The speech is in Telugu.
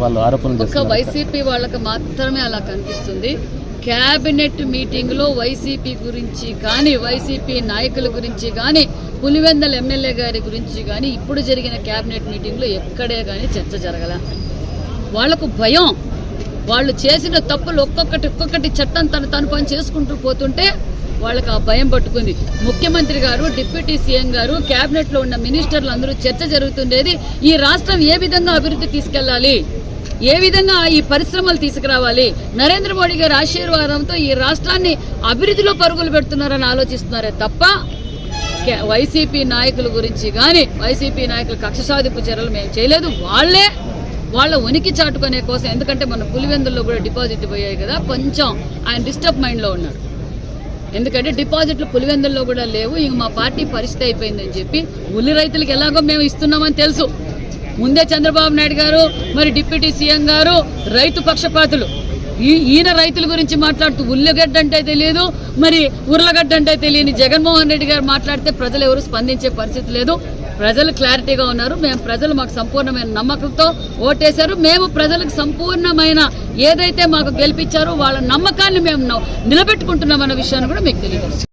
వాళ్ళు ఆరోపణలు ఒక్క చేస్తున్నారు. వైసీపీ వాళ్ళకి మాత్రమే అలా కనిపిస్తుంది. క్యాబినెట్ మీటింగ్లో వైసీపీ గురించి కానీ వైసీపీ నాయకుల గురించి కానీ పులివెందల ఎమ్మెల్యే గారి గురించి కానీ ఇప్పుడు జరిగిన క్యాబినెట్ మీటింగ్లో ఎక్కడే కానీ చర్చ జరగల. వాళ్ళకు భయం. వాళ్ళు చేసిన తప్పులు ఒక్కొక్కటి ఒక్కొక్కటి చట్టం తను తను పని చేసుకుంటూ పోతుంటే వాళ్ళకి ఆ భయం పట్టుకుంది. ముఖ్యమంత్రి గారు డిప్యూటీ సీఎం గారు కేబినెట్లో ఉన్న మినిస్టర్లు అందరూ చర్చ జరుగుతుండేది. ఈ రాష్ట్రం ఏ విధంగా అభివృద్ధి తీసుకెళ్ళాలి ఏ విధంగా ఈ పరిశ్రమలు తీసుకురావాలి? నరేంద్ర మోడీ గారి ఆశీర్వాదంతో ఈ రాష్ట్రాన్ని అభివృద్ధిలో పరుగులు పెడుతున్నారని ఆలోచిస్తున్నారే తప్ప వైసీపీ నాయకుల గురించి కానీ వైసీపీ నాయకుల కక్ష సాధింపు చర్యలు మేము చేయలేదు. వాళ్ళే వాళ్ళ ఉనికి చాటుకునే కోసం ఎందుకంటే మన పులివెందుల్లో కూడా డిపాజిట్ పోయాయి కదా కొంచెం ఆయన డిస్టర్బ్ మైండ్లో ఉన్నారు. ఎందుకంటే డిపాజిట్లు పులివెందుల్లో కూడా లేవు. ఇంక మా పార్టీ పరిస్థితి అయిపోయిందని చెప్పి ఉల్లి రైతులకు ఎలాగో మేము ఇస్తున్నామని తెలుసు. ముందే చంద్రబాబు నాయుడు గారు మరి డిప్యూటీ సీఎం గారు రైతు పక్షపాతులు. ఈ- ఈయన రైతుల గురించి మాట్లాడుతూ ఉల్లిగడ్డ అంటే తెలియదు మరి ఉర్లగడ్డ అంటే తెలియని జగన్మోహన్ రెడ్డి గారు మాట్లాడితే ప్రజలు ఎవరు స్పందించే పరిస్థితి లేదు. ప్రజలు క్లారిటీగా ఉన్నారు. మేము ప్రజలు మాకు సంపూర్ణమైన నమ్మకంతో ఓటేశారు. మేము ప్రజలకు సంపూర్ణమైన ఏదైతే మాకు గెలిపించారో వాళ్ళ నమ్మకాన్ని మేము నిలబెట్టుకుంటున్నామన్న విషయాన్ని కూడా మీకు తెలియదు